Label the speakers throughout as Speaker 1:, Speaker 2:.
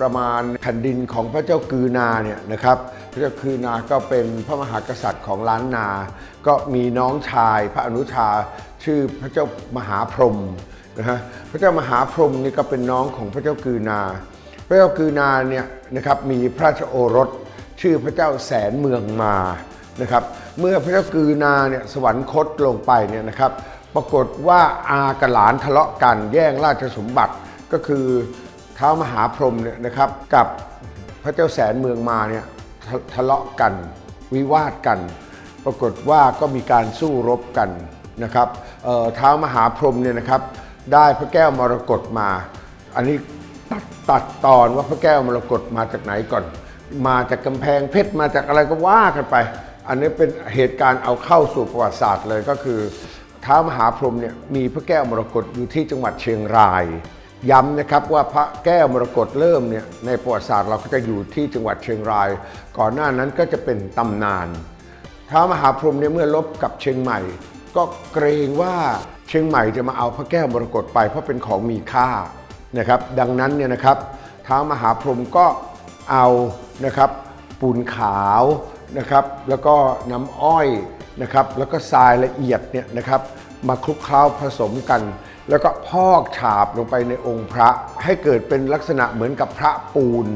Speaker 1: ประมาณแผ่นดินของพระเจ้ากือนาเนี่ยนะครับพระเจ้ากือนาก็เป็นพระมหากษัตริย์ของล้านนา ก็มีน้องชายพระอนุชาชื่อพระเจ้ามหาพรหมนะฮะพระเจ้ามหาพรหมนี่ก็เป็นน้องของพระเจ้ากือนา พระเจ้ากือนาเนี่ยนะครับมีพระราชโอรสชื่อพระเจ้าแสนเมืองมานะครับเมื่อพระเจ้ากือนาเนี่ยสวรรคตลงไปเนี่ยนะครับปรากฏว่าอากับหลานทะเลาะกันแย่งราชสมบัติก็คือ ท้าวมหาพรหมเนี่ยนะครับกับพระเจ้าแสนเมืองมาเนี่ยทะทะเลาะกัน วิวาทกัน ปรากฏว่าก็มีการสู้รบกันนะครับเท้าวมหาพรหมเนี่ยนะครับได้พระแก้วมรกตมา อันนี้ตัดตัดตอนว่าพระแก้วมรกตมาจากไหนก่อน มาจากกำแพงเพชรมาจากอะไรก็ว่ากันไป อันนี้เป็นเหตุการณ์เอาเข้าสู่ประวัติศาสตร์เลยก็คือท้าวมหาพรหมเนี่ยมีพระแก้วมรกตอยู่ที่จังหวัดเชียงราย ย้ำนะครับว่าพระแก้วมรกตเริ่มเนี่ยในประวัติศาสตร์เราก็จะอยู่ที่จังหวัดเชียงราย ก่อนหน้านั้นก็จะเป็นตำนานท้าวมหาพรหมเนี่ยเมื่อลบกับเชียงใหม่ ก็เกรงว่าเชียงใหม่จะมาเอาพระแก้วมรกตไปเพราะเป็นของมีค่านะครับ ดังนั้นเนี่ยนะครับท้าวมหาพรหมก็เอานะครับปูนขาวนะครับแล้วก็น้ำอ้อยนะครับแล้วก็ทรายละเอียดเนี่ยนะครับมาคลุกเคล้าผสมกัน แล้วก็พอกฉาบลงไปในองค์พระ ให้เกิดเป็นลักษณะเหมือนกับพระปูน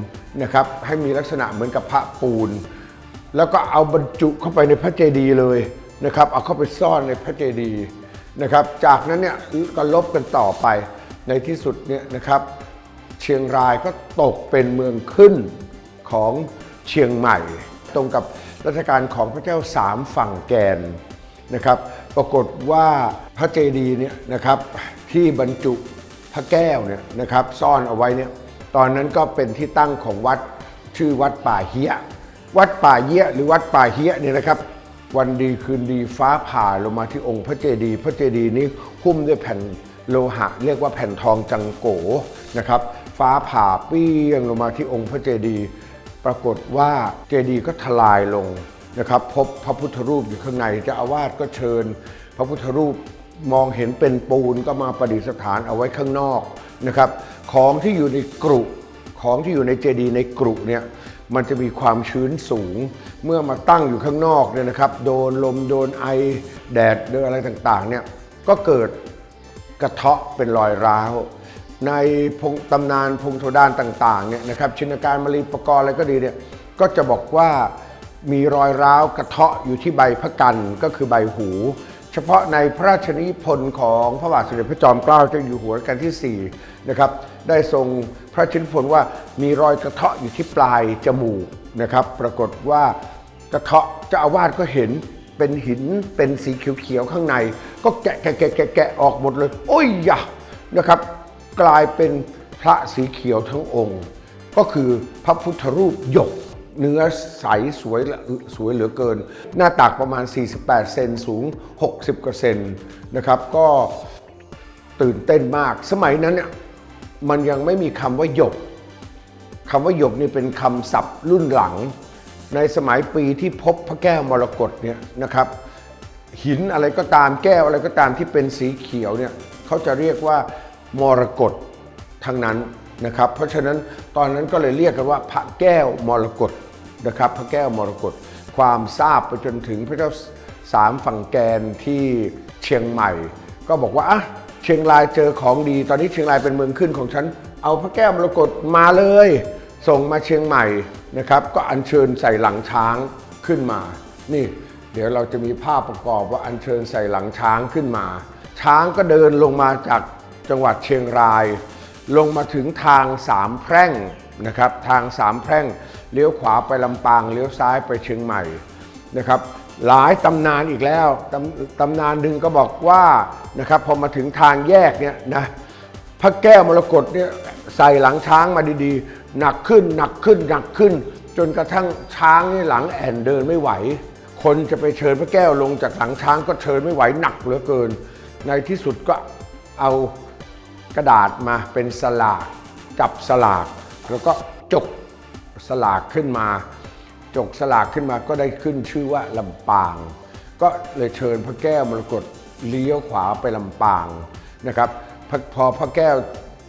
Speaker 1: นะครับให้มีลักษณะเหมือนกับพระปูน แล้วก็เอาบรรจุเข้าไปในพระเจดีย์เลยนะครับเอาเข้าไปซ่อนในพระเจดีย์นะครับจากนั้นเนี่ยก็ลบกันต่อไปในที่สุดเนี่ยนะครับ เชียงรายก็ตกเป็นเมืองขึ้นของเชียงใหม่ ตรงกับรัชกาลของพระเจ้าสามฝั่งแกนนะครับ ปรากฏว่าพระเจดีย์เนี่ยนะครับที่บรรจุพระแก้วเนี่ยนะครับซ่อนเอาไว้เนี่ยตอนนั้นก็เป็นที่ตั้งของวัดชื่อวัดป่าเฮียวัดป่าเยี้ยหรือวัดป่าเฮียเนี่ยนะครับ วันดีคืนดีฟ้าผ่าลงมาที่องค์พระเจดีย์พระเจดีย์นี้หุ้มด้วยแผ่นโลหะ เรียกว่าแผ่นทองจังโกนะครับ ฟ้าผ่าเปี้ยงลงมาที่องค์พระเจดีย์ปรากฏว่าเจดีย์ก็ทลายลง นะครับพบพระพุทธรูปอยู่ข้างในเจ้าอาวาสก็เชิญ พระพุทธรูปมองเห็นเป็นปูนก็มาประดิษฐานเอาไว้ข้างนอกนะครับ ของที่อยู่ในกรุของที่อยู่ในเจดีย์ในกรุเนี่ยมันจะมีความชื้นสูง เมื่อมาตั้งอยู่ข้างนอกเนี่ยนะครับ โดนลมโดนไอแดดโดนอะไรต่างๆเนี่ยก็เกิดกระเทาะเป็นรอยร้าว ในพงตำนานพงโทดานต่างๆเนี่ยนะครับชินการมาลีปกรณ์อะไรก็ดีเนี่ยก็จะบอกว่า มีรอยร้าวกระเทาะอยู่ที่ใบพระกันก็คือใบหู เฉพาะในพระราชนิพนธ์ของพระบาทสมเด็จพระจอมเกล้าเจ้าอยู่หัวรัชกาลที่4นะครับได้ทรงพระราชนิพนธ์ว่ามีรอยกระเทาะอยู่ที่ปลายจมูกนะครับ ปรากฏว่ากระเทาะเจ้าอาวาสก็เห็นเป็นหินเป็นสีเขียวๆข้างใน ก็แกะแกะแกะแกะแกะออกหมดเลย โอ้ยยะนะครับ กลายเป็นพระสีเขียวทั้งองค์ ก็คือพระพุทธรูปหยก เนื้อใสสวยละสวยเหลือเกิน หน้าตักประมาณ 48 เซนสูง 60กว่าเซนนะครับ ก็ตื่นเต้นมาก สมัยนั้นเนี่ยมันยังไม่มีคำว่าหยกคำว่าหยกนี่เป็นคำศัพท์รุ่นหลัง ในสมัยปีที่พบพระแก้วมรกตเนี่ยนะครับ หินอะไรก็ตามแก้วอะไรก็ตามที่เป็นสีเขียวเนี่ยเขาจะเรียกว่ามรกตทั้งนั้นนะครับ เพราะฉะนั้นตอนนั้นก็เลยเรียกกันว่าพระแก้วมรกต นะครับพระแก้วมรกตความทราบไปจนถึงพระเจ้าสามฝั่งแกนที่เชียงใหม่ ก็บอกว่าอะเชียงรายเจอของดี ตอนนี้เชียงรายเป็นเมืองขึ้นของฉัน เอาพระแก้วมรกตมาเลย ส่งมาเชียงใหม่นะครับ ก็อัญเชิญใส่หลังช้างขึ้นมา นี่ เดี๋ยวเราจะมีภาพประกอบว่าอัญเชิญใส่หลังช้างขึ้นมา ช้างก็เดินลงมาจากจังหวัดเชียงราย ลงมาถึงทางสามแพร่งนะครับ ทางสามแพร่ง เลี้ยวขวาไปลำปาง เลี้ยวซ้ายไปเชียงใหม่นะครับหลายตำนานอีกแล้วตำตำนานหนึ่งก็บอกว่านะครับพอมาถึงทางแยกเนี่ยนะพระแก้วมรกตเนี่ยใส่หลังช้างมาดีๆ หนักขึ้นหนักขึ้นหนักขึ้น จนกระทั่งช้างนี่หลังแอนเดินไม่ไหว คนจะไปเชิญพระแก้วลงจากหลังช้างก็เชิญไม่ไหวหนักเหลือเกิน ในที่สุดก็เอากระดาษมาเป็นสลากจับสลากแล้วก็จก สลากขึ้นมา จกสลากขึ้นมาก็ได้ขึ้นชื่อว่าลำปาง ก็เลยเชิญพระแก้วมรกตเลี้ยวขวาไปลำปางนะครับพอพอพระแก้ว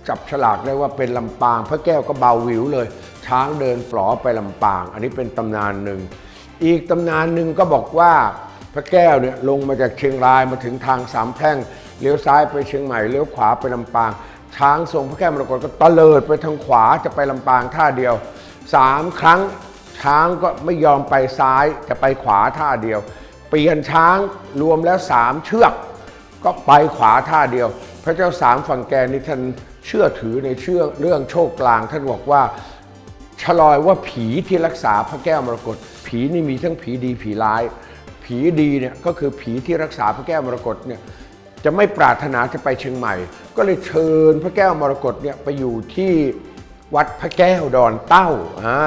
Speaker 1: จับฉลากได้ว่าเป็นลำปาง พระแก้วก็เบาหวิวเลย ช้างเดินปลอไปลำปาง อันนี้เป็นตำนานหนึ่ง อีกตำนานหนึ่งก็บอกว่าพระแก้วเนี่ยลงมาจากเชียงรายมาถึงทางสามแพร่งเลี้ยวซ้ายไปเชียงใหม่เลี้ยวขวาไปลำปาง ช้างทรงพระแก้วมรกตก็ตะเลิดไปทางขวาจะไปลำปางท่าเดียว สามครั้งช้างก็ไม่ยอมไปซ้ายจะไปขวาท่าเดียว เปลี่ยนช้างรวมแล้วสามเชือก ก็ไปขวาท่าเดียว พระเจ้าสามฝั่งแกนี่ท่านเชื่อถือในเชื่อเรื่องโชคกลาง ท่านบอกว่าชะลอยว่าผีที่รักษาพระแก้วมรกตผีนี่มีทั้งผีดีผีร้าย ผีดีเนี่ยก็คือผีที่รักษาพระแก้วมรกตเนี่ยจะไม่ปรารถนาจะไปเชียงใหม่ ก็เลยเชิญพระแก้วมรกตเนี่ยไปอยู่ที่ วัดพระแก้วดอนเต้าอ่า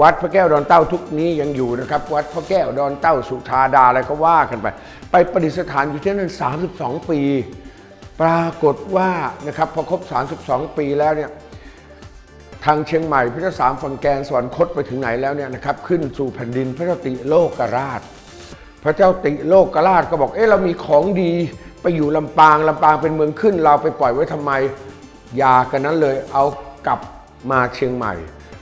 Speaker 1: วัดพระแก้วดอนเต้าทุกนี้ยังอยู่นะครับ วัดพระแก้วดอนเต้าสุธาดาอะไรก็ว่ากันไป ไปประดิษฐานอยู่ที่นั่น 32 ปี ปรากฏว่านะครับพอครบ 32 ปีแล้วเนี่ยทางเชียงใหม่พระเจ้าสามฝั่งแกนสวรรคตไปถึงไหนแล้วเนี่ยนะครับขึ้นสู่แผ่นดินพระเจ้าติโลกราช พระเจ้าติโลกราชก็บอกเอ๊ะเรามีของดีไปอยู่ลำปางลำปางเป็นเมืองขึ้น เราไปปล่อยไว้ทำไมอยากันนั้นเลยเอากลับ มาเชียงใหม่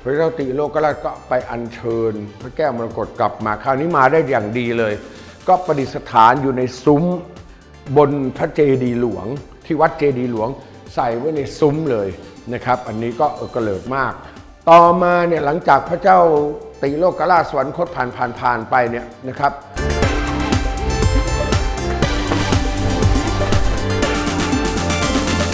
Speaker 1: พระเจ้าติโลกราชก็ไปอัญเชิญ พระแก้วมรกตกลับมาคราวนี้มาได้อย่างดีเลย ก็ประดิษฐานอยู่ในซุ้มบนพระเจดีย์หลวง ที่วัดเจดีย์หลวงใส่ไว้ในซุ้มเลยนะครับ อันนี้ก็เออกระเลิดมาก ต่อมาเนี่ยหลังจากพระเจ้าติโลกราชสวรรคตผ่านผ่านผ่านไปเนี่ยนะครับ